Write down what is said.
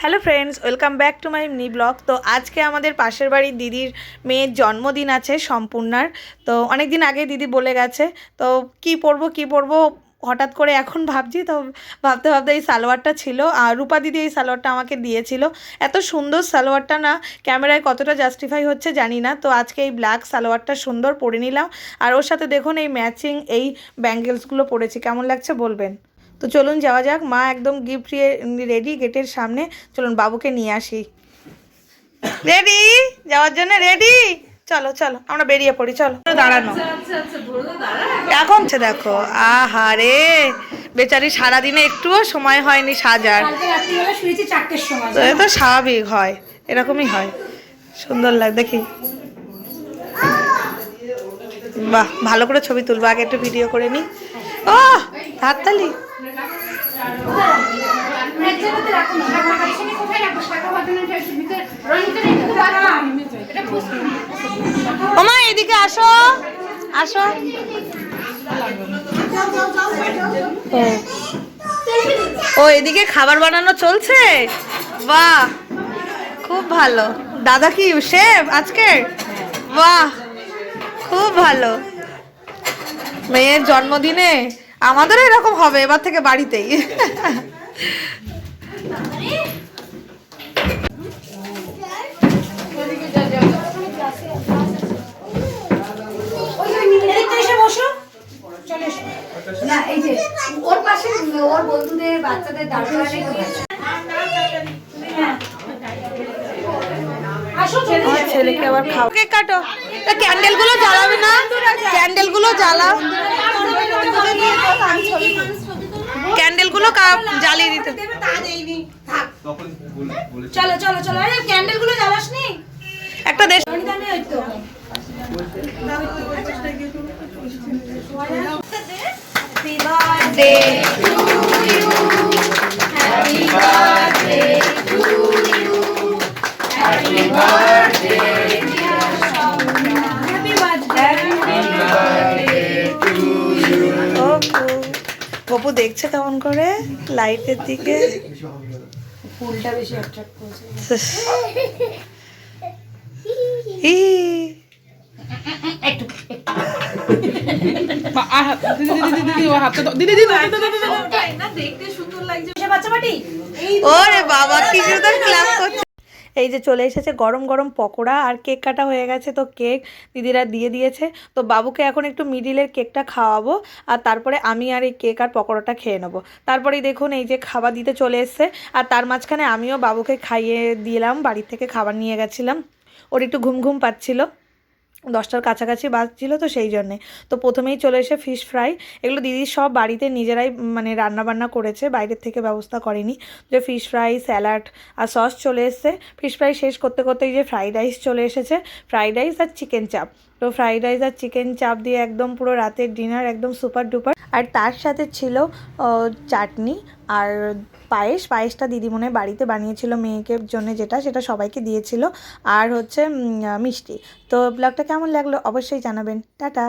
Hello friends welcome back to my mini blog তো আজকে আমাদের পাশের বাড়ির দিদির মেয়ের জন্মদিন আছে সম্পূর্ণার। তো অনেক দিন আগে দিদি বলে গেছে। তো কি পরবো কি পরবো হঠাৎ করে এখন ভাবছি, তো ভাবতে ভাবতে এই সালোয়ারটা ছিল আর রূপা দিদি এই সালোয়ারটা আমাকে দিয়েছিল। এত সুন্দর সালোয়ারটা না, ক্যামেরায় কতটা জাস্টিফাই হচ্ছে জানি না। তো আজকে এই ব্ল্যাক সালোয়ারটা সুন্দর পরে নিলাম। আর ওর সাথে দেখুন এই ম্যাচিং এই ব্যাঙ্গেলসগুলো পরেছি। কেমন লাগছে বলবেন? তো চলুন যাওয়া যাক। মা একদম গিফট রেডি গেটের সামনে। চলুন বাবুকে নিয়ে আসি। রেডি যাওয়ার জন্য রেডি চলো চলো আমরা বেরিয়ে পড়ি চলো দাঁড়ানো এখন দেখো আহারে বেচারি সারাদিনে একটুও সময় হয়নি সাজার কালকে রাত্রিবেলা শুয়েছি চারটের সময় তো এ তো স্বাভাবিক হয় এরকমই হয় সুন্দর লাগে দেখি বাহ ভালো করে ছবি তুলবো আগে একটু ভিডিও করে নি ও হাততালি কোথায় এদিকে আসো। আসো। ও। এদিকে খাবার বানানো চলছে? বাহ, খুব ভালো। দাদা কি, শেফ আজকে বাহ, খুব ভালো। মেয়ের জন্মদিনে আমাদেরও এরকম হবে, এবার থেকে বাড়িতেই। না এই যে ওর পাশে ওর বন্ধুদের বাচ্চাদের দাঁড় আমার ছেলেকে আবার খাও। কেক কাটো। তা ক্যান্ডেলগুলো জ্বালাবে না? ক্যান্ডেলগুলো জ্বালাও ক্যান্ডেলগুলো জ্বালিয়ে দিতে। চলো চলো চলো। আরে ক্যান্ডেলগুলো জ্বালাসনি? একটা দেশ গপু দেখছে কেমন করে? লাইটের দিকে? ফুলটা বেশি অ্যাট্রাক্ট করছে। ই, সে বাচ্চা পাটি ওরে বাবা কি সুন্দর ক্লাস করছে এই যে চলে এসেছে গরম গরম পকোড়া আর কেক কাটা হয়ে গেছে তো কেক দিদিরা দিয়ে দিয়েছে তো বাবুকে এখন একটু মিডিলের কেকটা খাওয়াবো আর তারপরে আমি আর এই কেক আর পকোড়াটা খেয়ে নেব তারপরেই দেখুন এই যে খাবার দিতে চলে এসছে আর তার মাঝখানে আমিও বাবুকে খাইয়ে দিলাম বাড়ি থেকে খাবার নিয়ে গেছিলাম ওর একটু ঘুম ঘুম পাচ্ছিল দশটার কাছাকাছি বাজছিল তো সেই জন্যে। তো প্রথমেই চলে এসে ফিশ ফ্রাই এগুলো দিদি সব বাড়িতে নিজেরাই মানে রান্না বান্না করেছে, বাইরের থেকে ব্যবস্থা করেনি। যে ফিশ ফ্রাই স্যালাড আর সস চলে এসছে। ফিশ ফ্রাই শেষ করতে করতেই যে ফ্রাইড রাইস চলে এসেছে। ফ্রাইড রাইস আর চিকেন চাপ তো ফ্রাইড রাইস আর চিকেন চাপ দিয়ে একদম পুরো রাতের ডিনার একদম সুপার ডুপার আর তার সাথে ছিল চাটনি আর পায়েস, পায়েসটা দিদিমনে বাড়িতে বানিয়েছিল মেয়েকে জন্য যেটা, সেটা সবাইকে দিয়েছিল। আর হচ্ছে মিষ্টি। তো ব্লগটা কেমন লাগল অবশ্যই জানাবেন। টাটা।